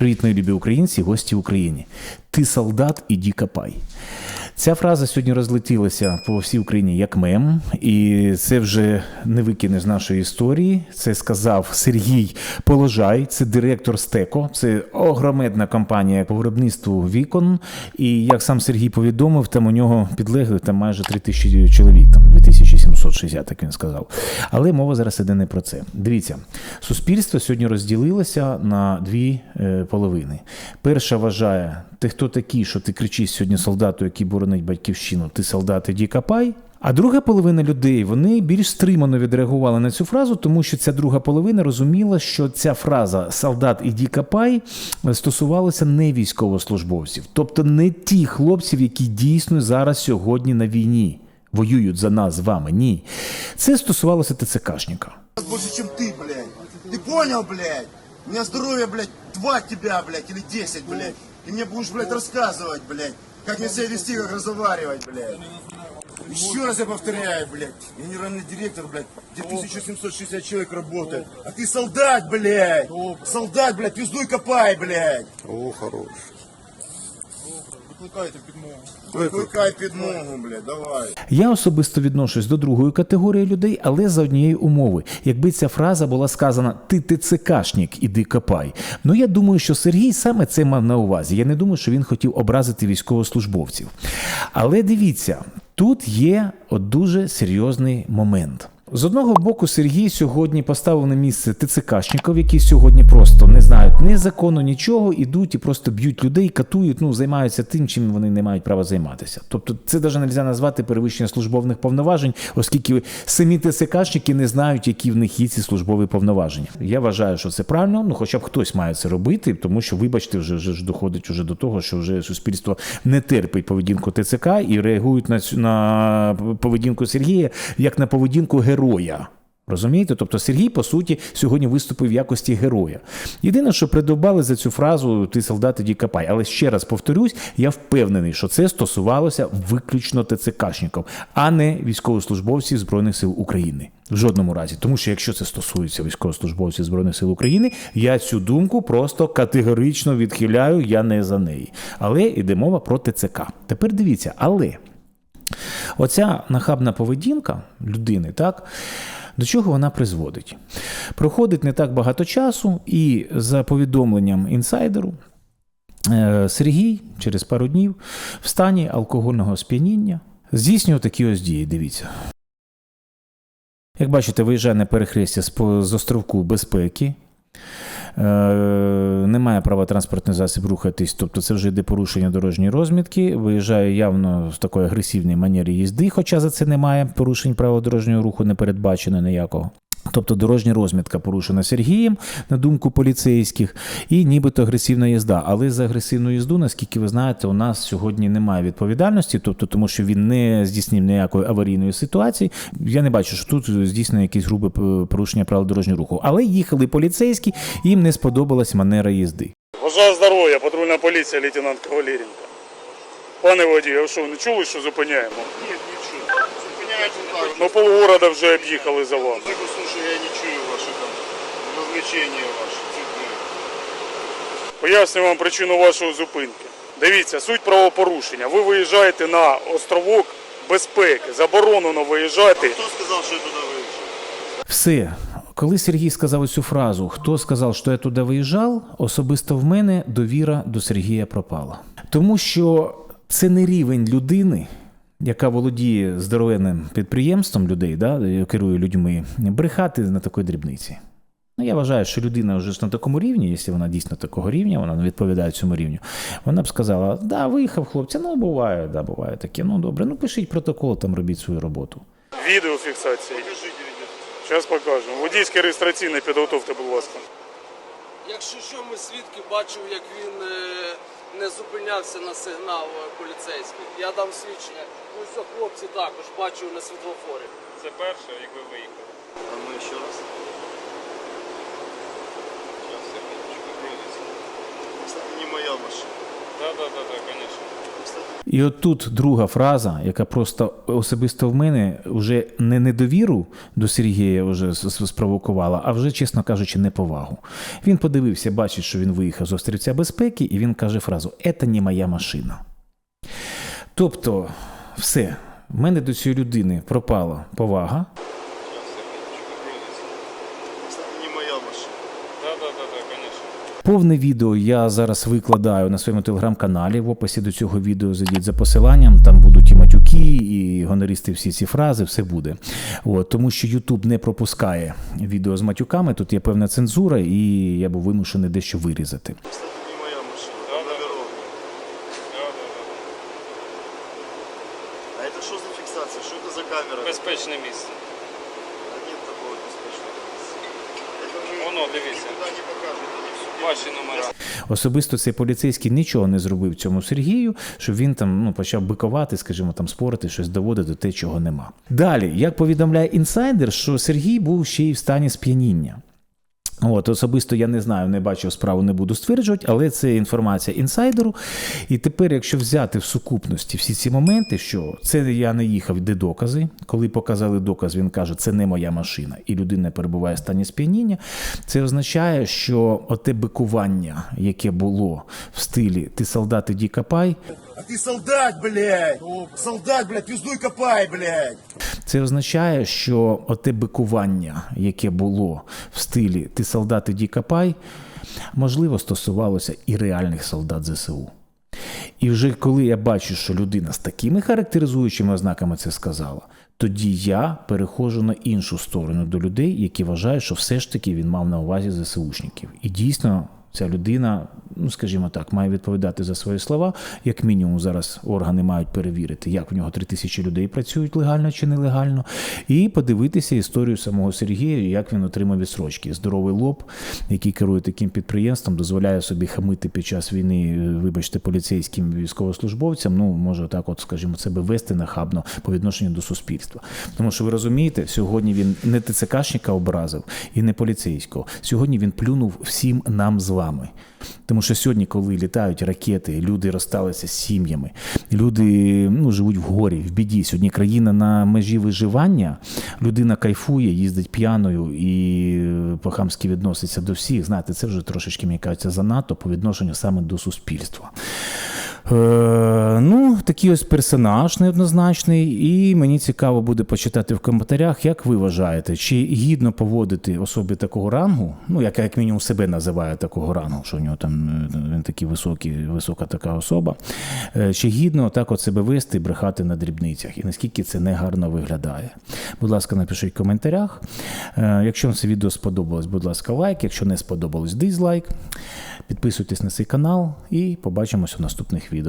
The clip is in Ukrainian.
Привіт, мої любі українці, гості в Україні. Ти солдат, іди копай. Ця фраза сьогодні розлетілася по всій Україні як мем, і це вже не викине з нашої історії. Це сказав Сергій Положай, це директор Стеко, це огромедна компанія по виробництву вікон. І як сам Сергій повідомив, там у нього підлегли там майже 3 тисячі чоловік, там 2760, як він сказав. Але мова зараз іде не про це. Дивіться, суспільство сьогодні розділилося на дві е, половини. Перша вважає, ти хто такий, що ти кричиш сьогодні солдату, який боронить батьківщину, ти солдат, іди копай. А друга половина людей вони більш стримано відреагували на цю фразу, тому що ця друга половина розуміла, що ця фраза солдат іди копай стосувалася не військовослужбовців, тобто не ті хлопців, які дійсно зараз сьогодні на війні воюють за нас з вами. Ні, це стосувалося ТЦКшника. больше, чем ты, блядь. Ты понял, блядь? У меня здоровье, блядь, два тебя, блядь, или десять, блядь. И мне будешь, блядь, рассказывать, блядь, как мне себя вести, как разговаривать, блядь. Еще раз я повторяю, блядь, генеральный директор, блядь, где 1760 человек работает, а ты солдат, блядь, солдат, блядь, пиздуй копай, блядь. О, хорош. Викликайте підмогу. Викликай підмогу, блядь, давай. Я особисто відношусь до другої категорії людей, але за однієї умови. Якби ця фраза була сказана Ти ТЦКшник, іди копай. Ну я думаю, що Сергій саме це мав на увазі. Я не думаю, що він хотів образити військовослужбовців. Але дивіться, тут є от дуже серйозний момент. З одного боку, Сергій сьогодні поставив на місце ТЦКшників, які сьогодні просто не знають ні закону, нічого, ідуть і просто б'ють людей, катують, ну займаються тим, чим вони не мають права займатися. Тобто, це навіть не можна назвати перевищення службових повноважень, оскільки самі ТЦКшники не знають, які в них є ці службові повноваження. Я вважаю, що це правильно. Ну, хоча б хтось має це робити, тому що, вибачте, вже, вже доходить уже до того, що вже суспільство не терпить поведінку ТЦК і реагують на на поведінку Сергія як на поведінку героя. Розумієте? Тобто Сергій, по суті, сьогодні виступив в якості героя. Єдине, що придобали за цю фразу Ти солдат, іди копай. Але ще раз повторюсь, я впевнений, що це стосувалося виключно ТЦКшників, а не військовослужбовців Збройних сил України. В жодному разі. Тому що якщо це стосується військовослужбовців Збройних сил України, я цю думку просто категорично відхиляю, я не за неї. Але йде мова про ТЦК. Тепер дивіться, але. Оця нахабна поведінка людини, так, до чого вона призводить? Проходить не так багато часу, і за повідомленням інсайдеру, е, Сергій через пару днів в стані алкогольного сп'яніння здійснював такі ось дії. Дивіться. Як бачите, виїжджає на перехрестя з островку безпеки. Е, немає права транспортний засіб рухатись, тобто це вже йде порушення дорожньої розмітки. Виїжджає явно в такої агресивній манері їзди, хоча за це немає порушень правил дорожнього руху, не передбачено ніякого. Тобто дорожня розмітка порушена Сергієм, на думку поліцейських, і нібито агресивна їзда. Але за агресивну їзду, наскільки ви знаєте, у нас сьогодні немає відповідальності, тобто тому, що він не здійснив ніякої аварійної ситуації. Я не бачу, що тут здійснено якесь грубе порушення правил дорожнього руху. Але їхали поліцейські, їм не сподобалась манера їзди. Бажаю здоров'я, патрульна поліція, лейтенант Кавалєренко. Пане водій, а що, не чули, що зупиняємо? Нет, не чую. Так. Ну, полгорода вже об'їхали за вами. Так, слушай, я не чую ваши там развлечения ваши. цветные. Поясню вам причину вашої зупинки. Дивіться, суть правопорушення. Ви виїжджаєте на островок безпеки. Заборонено виїжджати. Кто сказал, что я туда выезжаю? Все. Коли Сергій сказав цю фразу, хто сказав, що я туди виїжджав, особисто в мене довіра до Сергія пропала. Тому що це не рівень людини, яка володіє здоровенним підприємством людей, да, керує людьми, брехати на такої дрібниці. Ну, я вважаю, що людина вже ж на такому рівні, якщо вона дійсно такого рівня, вона не відповідає цьому рівню, вона б сказала: да, виїхав хлопця, ну буває, да, буває таке. Ну добре, ну пишіть протокол, там робіть свою роботу. Відеофіксації. Покажите видео. Зараз покажемо. Водійське реєстраційне підготовте, будь ласка. Якщо що, ми свідки бачив, як він е, не зупинявся на сигнал поліцейських. поліцейський. Я дам свідчення. Ну що хлопці також бачив на світлофорі. Це перше, як ви виїхали. А ми ще раз. Це не моя машина. Да, да, да, конечно. І от тут друга фраза, яка просто особисто в мене вже не недовіру до Сергія вже спровокувала, а вже, чесно кажучи, неповагу. Він подивився, бачить, що він виїхав з острівця безпеки, і він каже фразу: «Це не моя машина. Тобто, все, в мене до цієї людини пропала повага. Это не моя машина. Да, да, да, да, конечно. Повне відео я зараз викладаю на своєму телеграм-каналі. В описі до цього відео зайдіть за посиланням. Там будуть і матюки, і гонористи, всі ці фрази, все буде. От, тому що YouTube не пропускає відео з матюками. Тут є певна цензура, і я був вимушений дещо вирізати. Это не моя машина. Да, Там да. номеров. Да, да, да. А это что за фиксация? Что это за камера? Безпечне місце. Воно, дивіться. Ваші номера. Особисто цей поліцейський нічого не зробив цьому Сергію, щоб він там ну, почав бикувати, скажімо, там спорити, щось доводити те, чого нема. Далі, як повідомляє інсайдер, що Сергій був ще й в стані сп'яніння. От, особисто я не знаю, не бачив справу, не буду стверджувати, але це інформація інсайдеру. І тепер, якщо взяти в сукупності всі ці моменти, що це я не їхав, де докази. Коли показали доказ, він каже, це не моя машина, і людина перебуває в стані сп'яніння. Це означає, що оте бикування, яке було в стилі Ти солдат, іди копай, А ты солдат, блядь! Солдат, блядь, пиздуй копай, блядь! Це означає, що оте бикування, яке було в стилі Ти солдат, іди копай, можливо, стосувалося і реальних солдат ЗСУ. І вже коли я бачу, що людина з такими характеризуючими ознаками це сказала, тоді я переходжу на іншу сторону до людей, які вважають, що все ж таки він мав на увазі ЗСУшників. І дійсно. Ця людина, ну скажімо так, має відповідати за свої слова. Як мінімум, зараз органи мають перевірити, як в нього три тисячі людей працюють легально чи нелегально, і подивитися історію самого Сергія, як він отримав відсрочки. Здоровий лоб, який керує таким підприємством, дозволяє собі хамити під час війни, вибачте, поліцейським військовослужбовцям. Ну може так, от скажімо, себе вести нахабно по відношенню до суспільства. Тому що ви розумієте, сьогодні він не ТЦКшника образив і не поліцейського. Сьогодні він плюнув всім нам з вами. Тому що сьогодні, коли літають ракети, люди розсталися з сім'ями, люди ну, живуть в горі, в біді. Сьогодні країна на межі виживання, людина кайфує, їздить п'яною і по-хамськи відноситься до всіх. Знаєте, це вже трошечки, мені кажеться, занадто по відношенню саме до суспільства. Е, ну, такий ось персонаж неоднозначний, і мені цікаво буде почитати в коментарях, як ви вважаєте, чи гідно поводити особі такого рангу, ну, яка як мінімум себе називає такого рангу, що в нього там е, він такий високий, висока така особа, е, чи гідно так от себе вести і брехати на дрібницях, і наскільки це негарно виглядає. Будь ласка, напишіть в коментарях. Якщо вам це відео сподобалось, будь ласка, лайк. Якщо не сподобалось, дизлайк. Підписуйтесь на цей канал і побачимося в наступних відео.